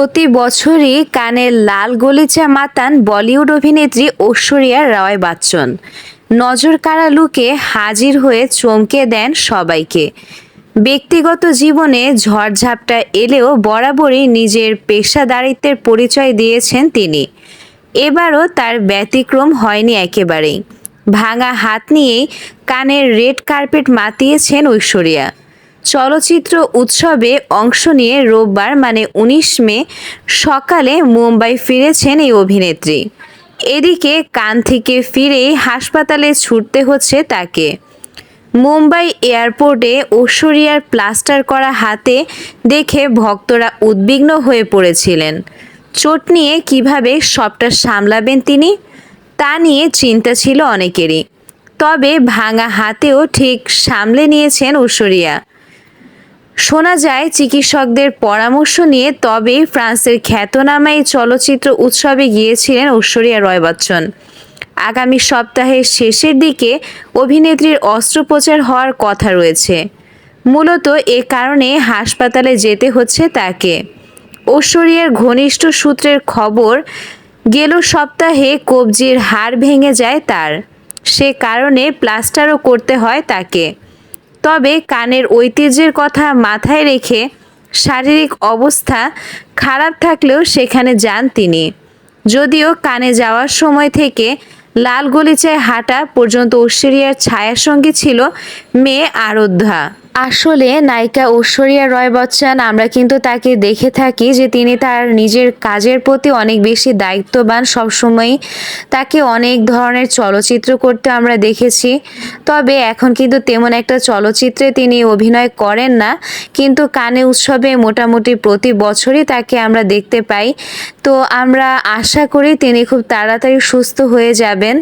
প্রতি বছরই কানের লাল গলিচা মাতান বলিউড অভিনেত্রী ঐশ্বরিয়া রায় বচ্চন। নজর কাড়া লুকে হাজির হয়ে চমকে দেন সবাইকে। ব্যক্তিগত জীবনে ঝড়ঝাপটা এলেও বরাবরই নিজের পেশাদারিত্বের পরিচয় দিয়েছেন তিনি। এবারও তার ব্যতিক্রম হয়নি একেবারেই। ভাঙা হাত নিয়েই কানের রেড কার্পেট মাতিয়েছেন ঐশ্বরিয়া। চলচ্চিত্র উৎসবে অংশ নিয়ে রোববার মানে উনিশ মে, সকালে মুম্বাই ফিরেছেন এই অভিনেত্রী। এদিকে কান থেকে ফিরেই হাসপাতালে ছুটতে হচ্ছে তাকে। মুম্বাই এয়ারপোর্টে ঐশ্বরিয়ার প্লাস্টার করা হাতে দেখে ভক্তরা উদ্বিগ্ন হয়ে পড়েছিলেন। চোট নিয়ে কীভাবে সবটা সামলাবেন তিনি? তা নিয়ে চিন্তা ছিল অনেকেরই। তবে ভাঙা হাতেও ঠিক সামলে নিয়েছেন ঐশ্বরিয়া। শোনা যায়, চিকিৎসকদের পরামর্শ নিয়ে তবেই ফ্রান্সের খ্যাতনামা এই চলচ্চিত্র উৎসবে গিয়েছিলেন ঐশ্বরিয়া রয় বচ্চন। আগামী সপ্তাহের শেষের দিকে অভিনেত্রীর অস্ত্রোপচার হওয়ার কথা রয়েছে। মূলত এ কারণে হাসপাতালে যেতে হচ্ছে তাকে। ঐশ্বরিয়ার ঘনিষ্ঠ সূত্রের খবর, গেল সপ্তাহে কবজির হাড় ভেঙে যায় তার। সে কারণে প্লাস্টারও করতে হয় তাকে। তবে কানের ঐতিহ্যের কথা মাথায় রেখে শারীরিক অবস্থা খারাপ থাকলেও সেখানে যান তিনি। যদিও কানে যাওয়ার সময় থেকে লাল গলিচায় হাঁটা পর্যন্ত ঐশ্বরিয়ার ছায়ার সঙ্গী ছিল মেয়ে আরাধ্যা। আসলে নায়িকা ঐশ্বরিয়া রয় বচ্চন, আমরা কিন্তু তাকে দেখে থাকি যে তিনি তার নিজের কাজের প্রতি অনেক বেশি দায়িত্ববান। সবসময়ই তাকে অনেক ধরনের চলচ্চিত্র করতে আমরা দেখেছি। তবে এখন কিন্তু তেমন একটা চলচ্চিত্রে তিনি অভিনয় করেন না। কিন্তু কানে উৎসবে মোটামুটি প্রতি বছরই তাকে আমরা দেখতে পাই। তো আমরা আশা করি তিনি খুব তাড়াতাড়ি সুস্থ হয়ে যাবেন।